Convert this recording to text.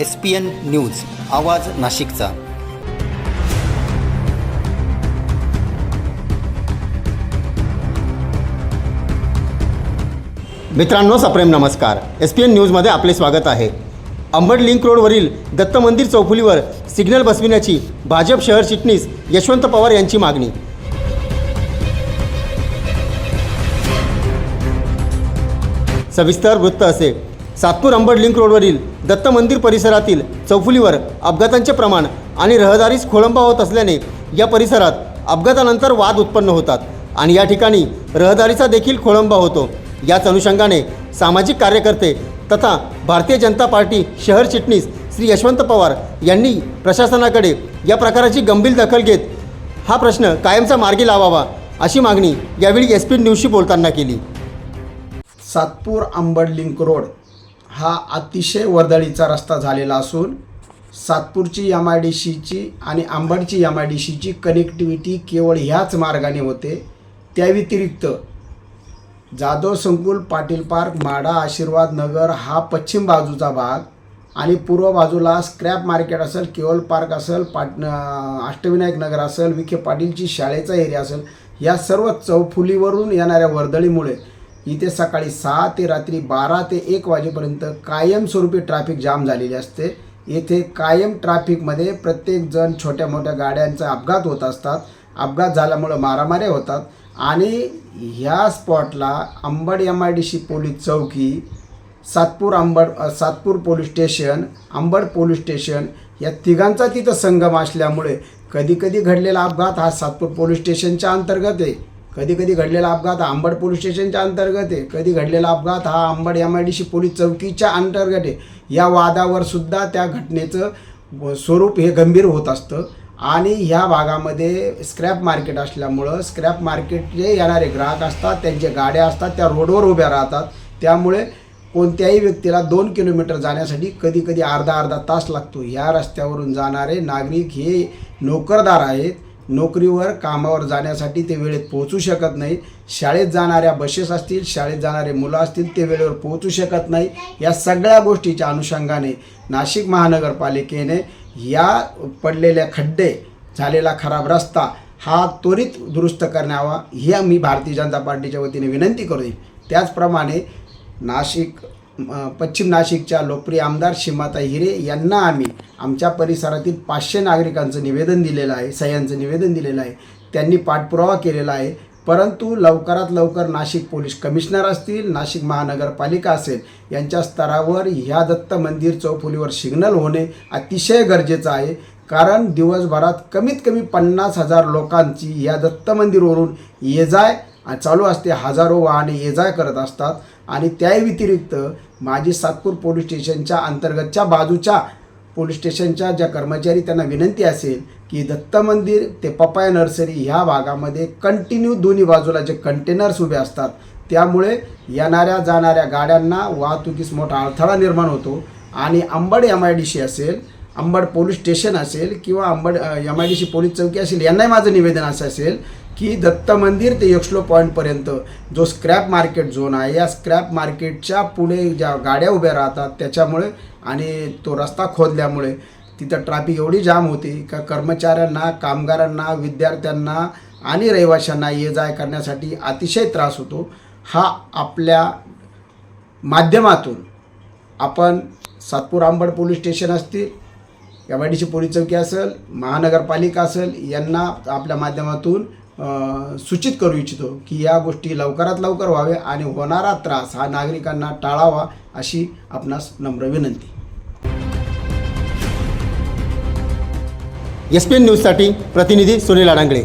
S P N news आवाज नाशिकचा. मित्रांनो सप्रेम नमस्कार. एस पी एन न्यूजमध्ये आपले स्वागत आहे. अंबड लिंक रोडवरील दत्त मंदिर चौफुलीवर सिग्नल बसविण्याची भाजप शहर चिटणीस यशवंत पवार यांची मागणी. सविस्तर वृत्त असे. सातपूर अंबड लिंक रोडवरील दत्त मंदिर परिसरातील चौफुलीवर अपघातांचे प्रमाण आणि रहदारीस खोळंबा होत असल्याने या परिसरात अपघातानंतर वाद उत्पन्न होतात आणि या ठिकाणी रहदारीचा देखील खोळंबा होतो. याच अनुषंगाने सामाजिक कार्यकर्ते तथा भारतीय जनता पार्टी शहर चिटणीस श्री यशवंत पवार यांनी प्रशासनाकडे या प्रकाराची गंभीर दखल घेत हा प्रश्न कायमचा मार्गी लावावा अशी मागणी यावेळी एस पी न्यूजशी बोलताना केली. सातपूर आंबड लिंक रोड हा अतिशय वर्दळीचा रस्ता झालेला असून सातपूरची एम आय डी सीची आणि अंबडची एम आय डी सीची कनेक्टिव्हिटी केवळ ह्याच मार्गाने होते. त्या व्यतिरिक्त जाधव संकुल पाटील पार्क माडा आशीर्वाद नगर हा पश्चिम बाजूचा भाग आणि पूर्व बाजूला स्क्रॅप मार्केट असेल केवल पार्क असेल पाट अष्टविनायक नगर असेल विखे पाटीलची शाळेचा एरिया असेल या सर्व चौफुलीवरून येणाऱ्या वर्दळीमुळे इथे सकाळी सहा ते रात्री बारा ते एक वाजेपर्यंत कायमस्वरूपी ट्रॅफिक जाम झालेली असते. येथे कायम ट्रॅफिकमध्ये प्रत्येकजण छोट्या मोठ्या गाड्यांचा अपघात होत असतात. अपघात झाल्यामुळं मारामाऱ्या होतात. आणि ह्या स्पॉटला Ambad M I D C police चौकी Satpur Ambad Satpur police station Ambad police station या तिघांचा तिथं संगम असल्यामुळे कधीकधी घडलेला अपघात हा सातपूर पोलीस स्टेशनच्या अंतर्गत आहे. कधी कधी घडलेला अपघात हा अंबड पोलीस स्टेशनच्या अंतर्गत आहे. कधी घडलेला अपघात हा Ambad M I D C police चौकीच्या अंतर्गत आहे. या वादावर सुद्धा त्या घटनेचं स्वरूप हे गंभीर होत असतं. आणि ह्या भागामध्ये स्क्रॅप मार्केट असल्यामुळं स्क्रॅप मार्केटचे येणारे ग्राहक असतात त्यांच्या गाड्या असतात त्या रोडवर उभ्या राहतात. त्यामुळे कोणत्याही व्यक्तीला दोन किलोमीटर जाण्यासाठी कधी कधी अर्धा अर्धा तास लागतो. या रस्त्यावरून जाणारे नागरिक हे नोकरदार आहेत. नोकरीवर कामावर जाण्यासाठी ते वेळेत पोहोचू शकत नाही. शाळेत जाणाऱ्या बसेस असतील शाळेत जाणारे मुलं असतील ते वेळेवर पोहोचू शकत नाही. या सगळ्या गोष्टीच्या अनुषंगाने नाशिक महानगरपालिकेने या पडलेल्या खड्डे झालेला खराब रस्ता हा त्वरित दुरुस्त करण्यावा ही आम्ही भारतीय जनता पार्टीच्या वतीने विनंती करू. त्याचप्रमाणे नाशिक पश्चिम नाशिकच्या लोकप्रिय आमदार शिमाता हिरे यांना आम्ही आमच्या परिसरातील पाचशे नागरिकांचं निवेदन दिलेलं आहे सह्यांचं निवेदन दिलेलं आहे. त्यांनी पाठपुरावा केलेला आहे. परंतु लवकरात लवकर नाशिक पोलीस कमिशनर असतील नाशिक महानगरपालिका असेल यांच्या स्तरावर ह्या दत्त मंदिर चौफुलीवर सिग्नल होणे अतिशय गरजेचं आहे. कारण दिवसभरात कमीत कमी पन्नास हजार लोकांची या दत्त मंदिरवरून ये जाय चालू असते. हजारो वाहने ये जाय करत असतात. आणि त्या व्यतिरिक्त माझी सातपूर पोलीस स्टेशनच्या अंतर्गतच्या बाजूच्या पोलीस स्टेशनच्या ज्या कर्मचारी त्यांना विनंती असेल की दत्त मंदिर ते पपाया नर्सरी ह्या भागामध्ये कंटिन्यू दोन्ही बाजूला जे कंटेनर्स उभे असतात त्यामुळे येणाऱ्या जाणाऱ्या गाड्यांना वाहतुकीस मोठा अडथळा निर्माण होतो. आणि Ambad M I D C असेल अंबड पोलीस स्टेशन असेल किंवा Ambad M I D C police चौकी असेल यांनाही माझं निवेदन असं असेल की दत्त मंदिर ते यक्षलो पॉईंटपर्यंत जो स्क्रॅप मार्केट झोन आहे या स्क्रॅप मार्केटच्या पुढे ज्या गाड्या उभ्या राहतात त्याच्यामुळे आणि तो रस्ता खोदल्यामुळे तिथं ट्रॅफिक एवढी जाम होती का कर्मचाऱ्यांना कामगारांना विद्यार्थ्यांना आणि रहिवाशांना ये जाय करण्यासाठी अतिशय त्रास होतो. हा आपल्या माध्यमातून आपण सातपूर आंबड पोलीस स्टेशन असतील M I D C police चौकी असेल महानगरपालिका असेल यांना आपल्या माध्यमातून सूचित करू इच्छितो की या गोष्टी लवकरात लवकर व्हावे आणि होणारा त्रास हा नागरिकांना टाळावा अशी आपणास नम्र विनंती. एस पी एन न्यूजसाठी प्रतिनिधी सुनील अडांगळे